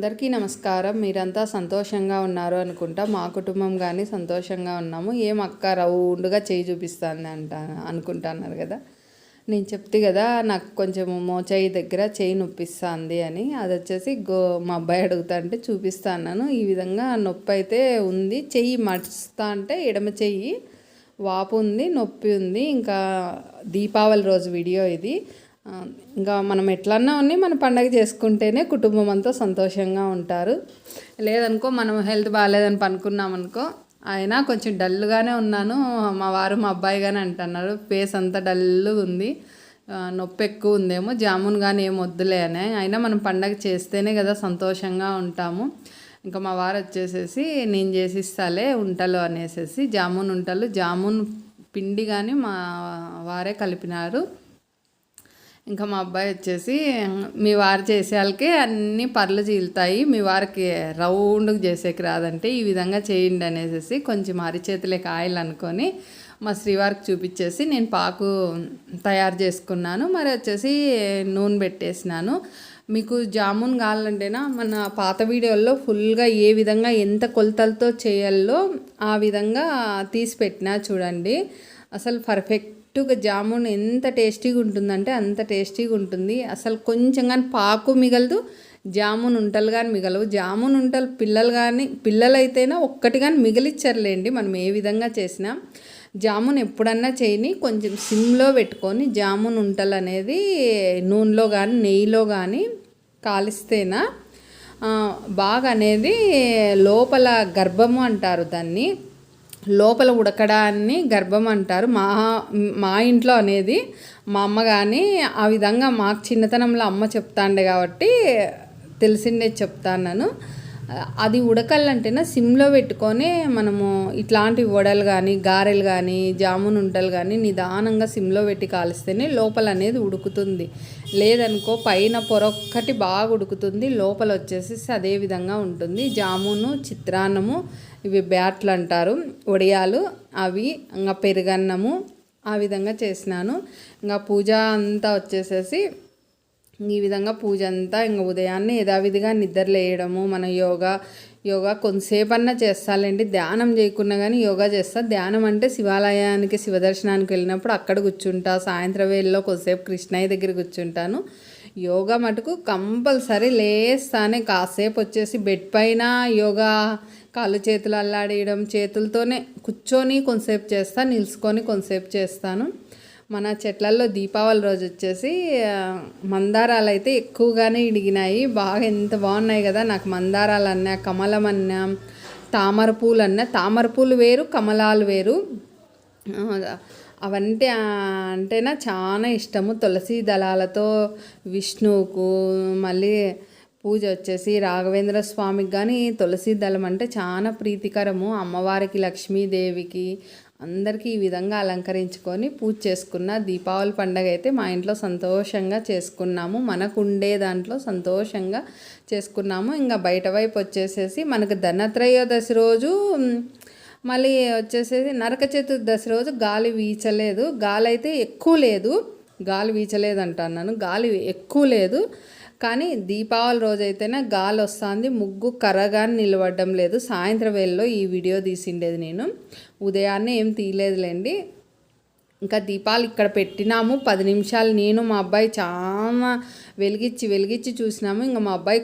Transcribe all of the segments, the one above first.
అందరికీ నమస్కారం. మీరంతా సంతోషంగా ఉన్నారు అనుకుంటా. మా కుటుంబం కానీ సంతోషంగా ఉన్నాము. ఏం అక్క రౌండ్గా చేయి చూపిస్తుంది అంట అనుకుంటున్నారు కదా. నేను చెప్తే కదా నాకు కొంచెం మోచేయి దగ్గర చేయి నొప్పిస్తుంది అని. అది వచ్చేసి గో మా అబ్బాయి అడుగుతా అంటే చూపిస్తా అన్నాను. ఈ విధంగా నొప్పి అయితే ఉంది. చెయ్యి మడుస్తా అంటే ఎడమ చెయ్యి వాపు ఉంది నొప్పి ఉంది. ఇంకా దీపావళి రోజు వీడియో ఇది. ఇంకా మనం ఎట్లన్నా ఉన్ని మన పండగ చేసుకుంటేనే కుటుంబం అంతా సంతోషంగా ఉంటారు. లేదనుకో మనం హెల్త్ బాగాలేదని పనుకున్నాం అనుకో అయినా కొంచెం డల్గానే ఉన్నాను. మా వారు మా అబ్బాయి కానీ అంటున్నారు ఫేస్ అంతా డల్గా ఉంది. నొప్పి ఎక్కువ ఉందేమో జామున్ కానీ ఏం వద్దులే అని. అయినా మనం పండగ చేస్తేనే కదా సంతోషంగా ఉంటాము. ఇంకా మా వారు వచ్చేసేసి నేను చేసిస్తాలే ఉంటలు అనేసేసి జామున్ ఉంటలు జామున్ పిండి కానీ మా వారే కలిపినారు. ఇంకా మా అబ్బాయి వచ్చేసి మీ వారు చేసే వాళ్ళకి అన్ని పర్లు చీలుతాయి మీ వారికి రౌండ్గా చేసేకి రాదంటే ఈ విధంగా చేయండి అనేసి కొంచెం అరిచేతులకి ఆయిల్ అనుకొని మా శ్రీవారికి చూపించేసి నేను పాకు తయారు చేసుకున్నాను. మరి వచ్చేసి నూనె పెట్టేసినాను. మీకు జామున్ కావాలంటేనా మన పాత వీడియోల్లో ఫుల్గా ఏ విధంగా ఎంత కొలతలతో చేయాలో ఆ విధంగా తీసి పెట్టినా చూడండి. అసలు పర్ఫెక్ట్ పర్ఫెక్ట్గా జామున్ ఎంత టేస్టీగా ఉంటుందంటే అంత టేస్టీగా ఉంటుంది. అసలు కొంచెం కానీ పాకు మిగలదు జామున్ ఉంటలు కానీ మిగలవు. జామున్ ఉంటలు పిల్లలు కానీ పిల్లలైతేనా ఒక్కటి కానీ మిగిలిచ్చారులేండి మనం ఏ విధంగా చేసినా. జామున్ ఎప్పుడన్నా చేయని కొంచెం సిమ్లో పెట్టుకొని జామున్ ఉంటలు అనేది నూనెలో కానీ నెయ్యిలో కానీ కాలిస్తేనా బాగా అనేది లోపల గర్భము అంటారు దాన్ని. లోపల ఉడకడాన్ని గర్భం అంటారు. మా మా ఇంట్లో అనేది మా అమ్మ కానీ ఆ విధంగా మాకు చిన్నతనంలో అమ్మ చెప్తాండే కాబట్టి తెలిసిందే చెప్తాను అది ఉడకాలంటేనే సిమ్లో పెట్టుకొని మనము ఇట్లాంటి వడలు కానీ గారెలు కానీ జామున్ ఉండలు కానీ నిదానంగా సిమ్లో పెట్టి కాలిస్తేనే లోపల అనేది ఉడుకుతుంది. లేదనుకో పైన పొర ఒక్కటి బాగా ఉడుకుతుంది లోపల వచ్చేసి అదే విధంగా ఉంటుంది. జామును చిత్రాన్నము ఇవి బ్యాట్లు అంటారు వడియాలు అవి ఇంకా పెరుగన్నము ఆ విధంగా చేసినాను. ఇంకా పూజ అంతా వచ్చేసేసి ఈ విధంగా పూజ అంతా ఇంకా ఉదయాన్నే యథావిధిగా నిద్రలేయడము మన యోగా యోగా కొంతసేపన్నా చేస్తాలేండి. ధ్యానం చేయకున్నా కానీ యోగా చేస్తా. ధ్యానం అంటే శివాలయానికి శివదర్శనానికి వెళ్ళినప్పుడు అక్కడ కూర్చుంటా. సాయంత్రం వేళలో కొద్దిసేపు కృష్ణయ్య దగ్గర కూర్చుంటాను. యోగా మటుకు కంపల్సరీ లేస్తానే. కాసేపు వచ్చేసి బెడ్ పైన యోగా కాళ్ళు చేతులు అల్లాడేయడం చేతులతోనే కూర్చొని కొంతసేపు చేస్తా. నిలుచుకొని కొంతసేపు చేస్తాను. మన చెట్లల్లో దీపావళి రోజు వచ్చేసి మందారాలు అయితే ఎక్కువగానే ఇడిగినాయి. బాగా ఎంత బాగున్నాయి కదా. నాకు మందారాలు అన్నా కమలం అన్నా తామర పూలు అన్నా తామర పూలు వేరు కమలాలు వేరు. అవంటే అంటేనా చాలా ఇష్టము. తులసి దళాలతో విష్ణువుకు మళ్ళీ పూజ వచ్చేసి రాఘవేంద్ర స్వామికి కానీ తులసి దళం అంటే చాలా ప్రీతికరము. అమ్మవారికి లక్ష్మీదేవికి అందరికీ ఈ విధంగా అలంకరించుకొని పూజ చేసుకున్న దీపావళి పండగ అయితే మా ఇంట్లో సంతోషంగా చేసుకున్నాము. మనకు ఉండే దాంట్లో సంతోషంగా చేసుకున్నాము. ఇంకా బయట వైపు వచ్చేసేసి మనకు ధనత్రయోదశి రోజు మళ్ళీ వచ్చేసేసి నరక చతుర్దశి రోజు గాలి వీచలేదు. గాలి అయితే ఎక్కువ లేదు. గాలి వీచలేదు అంటాను గాలి ఎక్కువ లేదు. కానీ దీపావళి రోజైతేనే గాలి వస్తుంది ముగ్గు కర్రగాని నిలబడడం లేదు. సాయంత్రం వేళలో ఈ వీడియో తీసిండేది నేను. ఉదయాన్నే ఏం తీయలేదులేండి. ఇంకా దీపాలు ఇక్కడ పెట్టినాము. పది నిమిషాలు. నేను మా అబ్బాయి చాలా వెలిగించి వెలిగించి చూసినాము. ఇంకా మా అబ్బాయి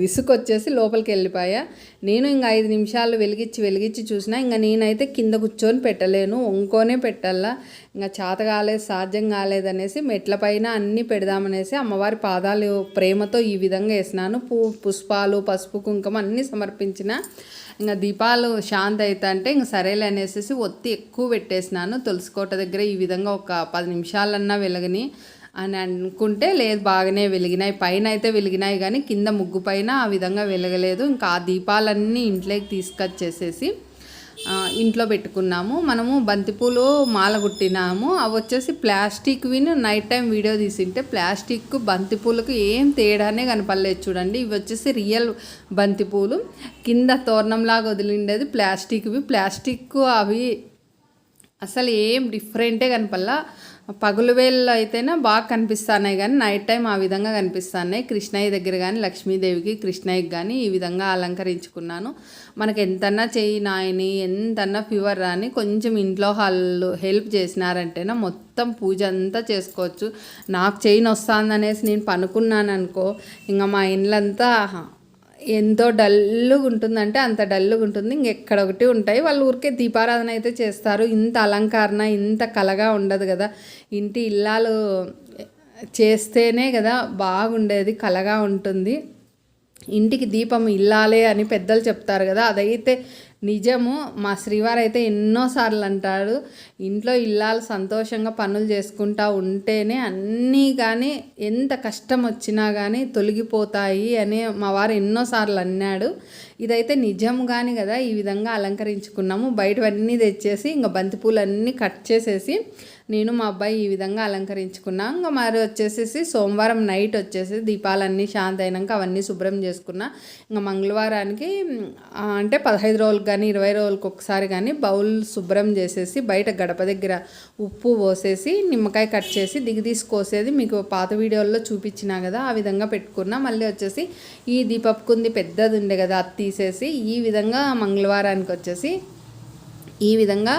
విసుకొచ్చేసి లోపలికి వెళ్ళిపోయా. నేను ఇంకా ఐదు నిమిషాలు వెలిగించి వెలిగించి చూసినా ఇంకా నేనైతే కింద కూర్చొని పెట్టలేను. వంకోనే పెట్టాలా. ఇంకా చేత కాలేదు సాధ్యం కాలేదనేసి మెట్ల పైన అన్నీ పెడదామనేసి అమ్మవారి పాదాలు ప్రేమతో ఈ విధంగా వేసినాను. పూ పుష్పాలు పసుపు కుంకుమ అన్నీ సమర్పించిన. ఇంకా దీపాలు శాంతి అయితే అంటే ఇంక సరేలే అనేసి ఒత్తి ఎక్కువ పెట్టేసినాను. తులసికోట దగ్గర ఈ విధంగా ఒక పది నిమిషాలన్నా వెలగని. అని అనుకుంటే లేదు బాగానే వెలిగినాయి. పైన అయితే వెలిగినాయి కానీ కింద ముగ్గు పైన ఆ విధంగా వెలగలేదు. ఇంకా ఆ దీపాలన్నీ ఇంట్లోకి తీసుకొచ్చేసేసి ఇంట్లో పెట్టుకున్నాము. మనము బంతిపూలు మాల కుట్టినాము. అవి వచ్చేసి ప్లాస్టిక్ విని. నైట్ టైం వీడియో తీసింటే ప్లాస్టిక్ బంతిపూలకు ఏం తేడానే కనపడలేదు చూడండి. ఇవి వచ్చేసి రియల్ బంతిపూలు. కింద తోరణంలాగా వదిలిండేది ప్లాస్టిక్వి. ప్లాస్టిక్ అవి అసలు ఏం డిఫరెంటే కనపల్లా పగులు వేళ్ళు అయితేనే బాగా కనిపిస్తున్నాయి కానీ నైట్ టైం ఆ విధంగా కనిపిస్తున్నాయి. కృష్ణయ్య దగ్గర కానీ లక్ష్మీదేవికి కృష్ణయ్యకి కానీ ఈ విధంగా అలంకరించుకున్నాను. మనకి ఎంతన్నా చెయ్యి నాయని ఎంతన్నా ఫీవర్ రాని కొంచెం ఇంట్లో వాళ్ళు హెల్ప్ చేసినారంటేనా మొత్తం పూజ అంతా చేసుకోవచ్చు. నాకు చెయ్యి వస్తుందనేసి నేను పనుకున్నాను అనుకో ఇంకా మా ఇండ్లంతా ఎంతో డల్లుగా ఉంటుందంటే అంత డల్లుగా ఉంటుంది. ఇంకెక్కడ ఒకటి ఉంటాయి. వాళ్ళు ఊరికే దీపారాధన అయితే చేస్తారు. ఇంత అలంకరణ ఇంత కలగా ఉండదు కదా. ఇంటి ఇల్లాలు చేస్తేనే కదా బాగుండేది కలగా ఉంటుంది. ఇంటికి దీపం ఇల్లాలే అని పెద్దలు చెప్తారు కదా. అదైతే నిజము మా శ్రీవారు అయితే ఎన్నోసార్లు అంటాడు ఇంట్లో ఇల్లాలు సంతోషంగా పనులు చేసుకుంటా ఉంటేనే అన్నీ కానీ ఎంత కష్టం వచ్చినా కానీ తొలగిపోతాయి అని మా వారు ఎన్నోసార్లు అన్నాడు. ఇదైతే నిజం కానీ కదా ఈ విధంగా అలంకరించుకున్నాము. బయటవన్నీ తెచ్చేసి ఇంకా బంతిపూలన్నీ కట్ చేసేసి నేను మా అబ్బాయి ఈ విధంగా అలంకరించుకున్నా. ఇంకా మరి వచ్చేసేసి సోమవారం నైట్ వచ్చేసి దీపాలన్నీ శాంతి అయినాక అవన్నీ శుభ్రం చేసుకున్నా. ఇంకా మంగళవారానికి అంటే పదహైదు రోజులకు కానీ ఇరవై రోజులకు ఒకసారి కానీ బౌల్ శుభ్రం చేసేసి బయట గడప దగ్గర ఉప్పు పోసేసి నిమ్మకాయ కట్ చేసి దిగి తీసుకోసేది మీకు పాత వీడియోల్లో చూపించినా కదా ఆ విధంగా పెట్టుకున్నా. మళ్ళీ వచ్చేసి ఈ దీపపు కుంది పెద్దది ఉండే కదా అత్తి తీసేసి ఈ విధంగా మంగళవారానికి వచ్చేసి ఈ విధంగా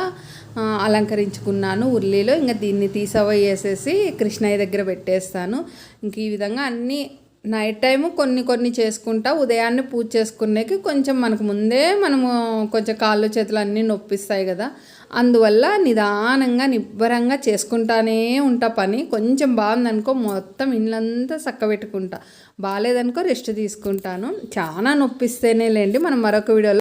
అలంకరించుకున్నాను ఉర్లీలో. ఇంకా దీన్ని తీసవేసేసి కృష్ణయ్య దగ్గర పెట్టేస్తాను. ఇంక ఈ విధంగా అన్నీ నైట్ టైము కొన్ని కొన్ని చేసుకుంటా ఉదయాన్నే పూజ చేసుకునేకి కొంచెం మనకు ముందే మనము కొంచెం కాళ్ళు చేతులు అన్నీ నొప్పిస్తాయి కదా. అందువల్ల నిదానంగా నిబ్బరంగా చేసుకుంటానే ఉంటా పని. కొంచెం బాగుందనుకో మొత్తం ఇల్లంతా చక్కబెట్టుకుంటా. బాగాలేదనుకో రెస్ట్ తీసుకుంటాను. చాలా నొప్పిస్తేనే లేండి మనం మరొక వీడియోలో